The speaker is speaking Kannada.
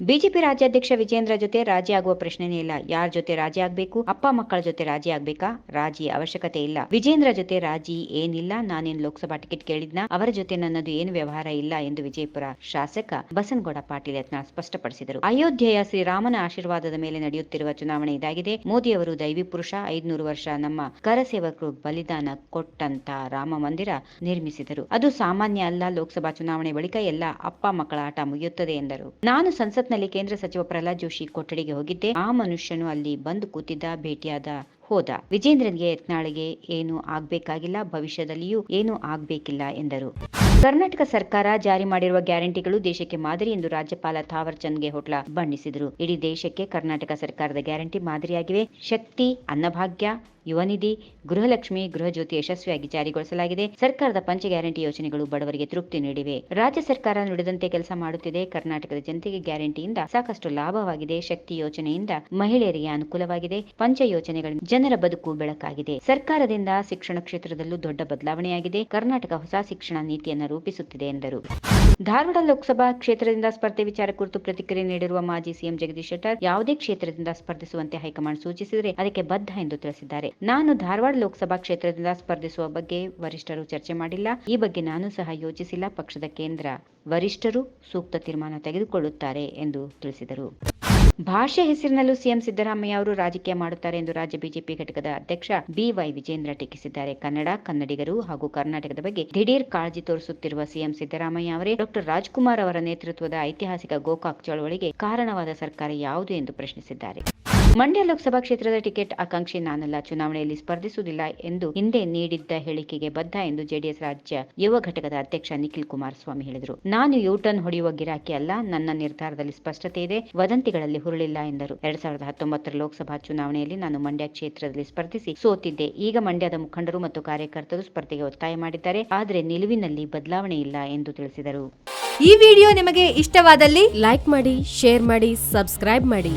ಬಿಜೆಪಿ ರಾಜ್ಯಾಧ್ಯಕ್ಷ ವಿಜೇಂದ್ರ ಜೊತೆ ರಾಜಿ ಆಗುವ ಪ್ರಶ್ನೆನೇ ಇಲ್ಲ. ಯಾರ ಜೊತೆ ರಾಜಿ ಆಗ್ಬೇಕು ಅಪ್ಪ, ಮಕ್ಕಳ ಜೊತೆ ರಾಜಿ ಆಗ್ಬೇಕಾ ರಾಜಿ ಅವಶ್ಯಕತೆ ಇಲ್ಲ. ವಿಜೇಂದ್ರ ಜೊತೆ ರಾಜಿ ಏನಿಲ್ಲ. ನಾನೇನು ಲೋಕಸಭಾ ಟಿಕೆಟ್ ಕೇಳಿದ್ನ? ಅವರ ಜೊತೆ ನನ್ನದು ಏನು ವ್ಯವಹಾರ ಇಲ್ಲ ಎಂದು ವಿಜಯಪುರ ಶಾಸಕ ಬಸನಗೌಡ ಪಾಟೀಲ್ ಯತ್ನಾಳ್ ಸ್ಪಷ್ಟಪಡಿಸಿದರು. ಅಯೋಧ್ಯೆಯ ಶ್ರೀರಾಮನ ಆಶೀರ್ವಾದದ ಮೇಲೆ ನಡೆಯುತ್ತಿರುವ ಚುನಾವಣೆ ಇದಾಗಿದೆ. ಮೋದಿ ಅವರು ದೈವಿ ಪುರುಷ, ಐದ್ನೂರು ವರ್ಷ ನಮ್ಮ ಕರಸೇವಕರು ಬಲಿದಾನ ಕೊಟ್ಟಂತ ರಾಮ ಮಂದಿರ ನಿರ್ಮಿಸಿದರು. ಅದು ಸಾಮಾನ್ಯ ಅಲ್ಲ. ಲೋಕಸಭಾ ಚುನಾವಣೆ ಬಳಿಕ ಎಲ್ಲ ಅಪ್ಪ, ಮಕ್ಕಳ ಆಟ ಮುಗಿಯುತ್ತದೆ ಎಂದರು. ನಾನು ಸಂಸತ್ನಲ್ಲಿ ಕೇಂದ್ರ ಸಚಿವ ಪ್ರಹ್ಲಾದ್ ಜೋಶಿ ಕೊಠಡಿಗೆ ಹೋಗಿದ್ದೆ. ಆ ಮನುಷ್ಯನು ಅಲ್ಲಿ ಬಂದು ಕೂತಿದ್ದ, ಭೇಟಿಯಾದ ಹೋದ. ವಿಜೇಂದ್ರನ್ಗೆ ಯತ್ನಾಳಿಗೆ ಏನು ಆಗ್ಬೇಕಾಗಿಲ್ಲ, ಭವಿಷ್ಯದಲ್ಲಿಯೂ ಏನು ಆಗ್ಬೇಕಿಲ್ಲ ಎಂದರು. ಕರ್ನಾಟಕ ಸರ್ಕಾರ ಜಾರಿ ಮಾಡಿರುವ ಗ್ಯಾರಂಟಿಗಳು ದೇಶಕ್ಕೆ ಮಾದರಿ ಎಂದು ರಾಜ್ಯಪಾಲ ಥಾವರ್ ಚಂದ್ ಹೊಟ್ಲ ಬಣ್ಣಿಸಿದರು. ಇಡೀ ದೇಶಕ್ಕೆ ಕರ್ನಾಟಕ ಸರ್ಕಾರದ ಗ್ಯಾರಂಟಿ ಮಾದರಿಯಾಗಿವೆ. ಶಕ್ತಿ, ಅನ್ನಭಾಗ್ಯ ಯುವ ನಿಧಿ ಗೃಹಲಕ್ಷ್ಮಿ, ಗೃಹಜ್ಯೋತಿ ಯಶಸ್ವಿಯಾಗಿ ಜಾರಿಗೊಳಿಸಲಾಗಿದೆ. ಸರ್ಕಾರದ ಪಂಚ ಗ್ಯಾರಂಟಿ ಯೋಜನೆಗಳು ಬಡವರಿಗೆ ತೃಪ್ತಿ ನೀಡಿವೆ. ರಾಜ್ಯ ಸರ್ಕಾರ ನುಡಿದಂತೆ ಕೆಲಸ ಮಾಡುತ್ತಿದೆ. ಕರ್ನಾಟಕದ ಜನತೆಗೆ ಗ್ಯಾರಂಟಿಯಿಂದ ಸಾಕಷ್ಟು ಲಾಭವಾಗಿದೆ. ಶಕ್ತಿ ಯೋಜನೆಯಿಂದ ಮಹಿಳೆಯರಿಗೆ ಅನುಕೂಲವಾಗಿದೆ. ಪಂಚ ಯೋಜನೆಗಳಿಂದ ಜನರ ಬದುಕು ಬೆಳಕಾಗಿದೆ. ಸರ್ಕಾರದಿಂದ ಶಿಕ್ಷಣ ಕ್ಷೇತ್ರದಲ್ಲೂ ದೊಡ್ಡ ಬದಲಾವಣೆಯಾಗಿದೆ. ಕರ್ನಾಟಕ ಹೊಸ ಶಿಕ್ಷಣ ನೀತಿಯನ್ನು ರೂಪಿಸುತ್ತಿದೆ ಎಂದರು. ಧಾರವಾಡ ಲೋಕಸಭಾ ಕ್ಷೇತ್ರದಿಂದ ಸ್ಪರ್ಧೆ ವಿಚಾರ ಕುರಿತು ಪ್ರತಿಕ್ರಿಯೆ ನೀಡಿರುವ ಮಾಜಿ ಸಿಎಂ ಜಗದೀಶ್ ಶೆಟ್ಟರ್, ಯಾವುದೇ ಕ್ಷೇತ್ರದಿಂದ ಸ್ಪರ್ಧಿಸುವಂತೆ ಹೈಕಮಾಂಡ್ ಸೂಚಿಸಿದರೆ ಅದಕ್ಕೆ ಬದ್ಧ ಎಂದು ತಿಳಿಸಿದ್ದಾರೆ. ನಾನು ಧಾರವಾಡ ಲೋಕಸಭಾ ಕ್ಷೇತ್ರದಿಂದ ಸ್ಪರ್ಧಿಸುವ ಬಗ್ಗೆ ವರಿಷ್ಠರು ಚರ್ಚೆ ಮಾಡಿಲ್ಲ. ಈ ಬಗ್ಗೆ ನಾನು ಸಹ ಯೋಚಿಸಿಲ್ಲ. ಪಕ್ಷದ ಕೇಂದ್ರ ವರಿಷ್ಠರು ಸೂಕ್ತ ತೀರ್ಮಾನ ತೆಗೆದುಕೊಳ್ಳುತ್ತಾರೆ ಎಂದು ತಿಳಿಸಿದರು. ಭಾಷೆ ಹೆಸರಿನಲ್ಲೂ ಸಿಎಂ ಸಿದ್ದರಾಮಯ್ಯ ಅವರು ರಾಜಕೀಯ ಮಾಡುತ್ತಾರೆ ಎಂದು ರಾಜ್ಯ ಬಿಜೆಪಿ ಘಟಕದ ಅಧ್ಯಕ್ಷ ಬಿವೈ ವಿಜೇಂದ್ರ ಟೀಕಿಸಿದ್ದಾರೆ. ಕನ್ನಡ, ಕನ್ನಡಿಗರು ಹಾಗೂ ಕರ್ನಾಟಕದ ಬಗ್ಗೆ ದಿಢೀರ್ ಕಾಳಜಿ ತೋರಿಸುತ್ತಿರುವ ಸಿಎಂ ಸಿದ್ದರಾಮಯ್ಯ ಅವರೇ ಡಾಕ್ಟರ್ ರಾಜ್ಕುಮಾರ್ ಅವರ ನೇತೃತ್ವದ ಐತಿಹಾಸಿಕ ಗೋಕಾಕ್ ಚಳವಳಿಗೆ ಕಾರಣವಾದ ಸರ್ಕಾರ ಯಾವುದು ಎಂದು ಪ್ರಶ್ನಿಸಿದ್ದಾರೆ. ಮಂಡ್ಯ ಲೋಕಸಭಾ ಕ್ಷೇತ್ರದ ಟಿಕೆಟ್ ಆಕಾಂಕ್ಷಿ ನಾನಲ್ಲ. ಚುನಾವಣೆಯಲ್ಲಿ ಸ್ಪರ್ಧಿಸುವುದಿಲ್ಲ ಎಂದು ಹಿಂದೆ ನೀಡಿದ್ದ ಹೇಳಿಕೆಗೆ ಬದ್ಧ ಎಂದು ಜೆಡಿಎಸ್ ರಾಜ್ಯ ಯುವ ಘಟಕದ ಅಧ್ಯಕ್ಷ ನಿಖಿಲ್ ಕುಮಾರಸ್ವಾಮಿ ಹೇಳಿದರು. ನಾನು ಯೂಟರ್ನ್ ಹೊಡೆಯುವ ಗಿರಾಕಿ ಅಲ್ಲ. ನನ್ನ ನಿರ್ಧಾರದಲ್ಲಿ ಸ್ಪಷ್ಟತೆ ಇದೆ. ವದಂತಿಗಳಲ್ಲಿ ಹುರುಳಿಲ್ಲ ಎಂದರು. ಎರಡ್ ಸಾವಿರದ ಹತ್ತೊಂಬತ್ತರ ಲೋಕಸಭಾ ಚುನಾವಣೆಯಲ್ಲಿ ನಾನು ಮಂಡ್ಯ ಕ್ಷೇತ್ರದಲ್ಲಿ ಸ್ಪರ್ಧಿಸಿ ಸೋತಿದ್ದೆ. ಈಗ ಮಂಡ್ಯದ ಮುಖಂಡರು ಮತ್ತು ಕಾರ್ಯಕರ್ತರು ಸ್ಪರ್ಧೆಗೆ ಒತ್ತಾಯ ಮಾಡಿದ್ದಾರೆ. ಆದರೆ ನಿಲುವಿನಲ್ಲಿ ಬದಲಾವಣೆ ಇಲ್ಲ ಎಂದು ತಿಳಿಸಿದರು. ಈ ವಿಡಿಯೋ ನಿಮಗೆ ಇಷ್ಟವಾದಲ್ಲಿ ಲೈಕ್ ಮಾಡಿ, ಶೇರ್ ಮಾಡಿ, ಸಬ್ಸ್ಕ್ರೈಬ್ ಮಾಡಿ.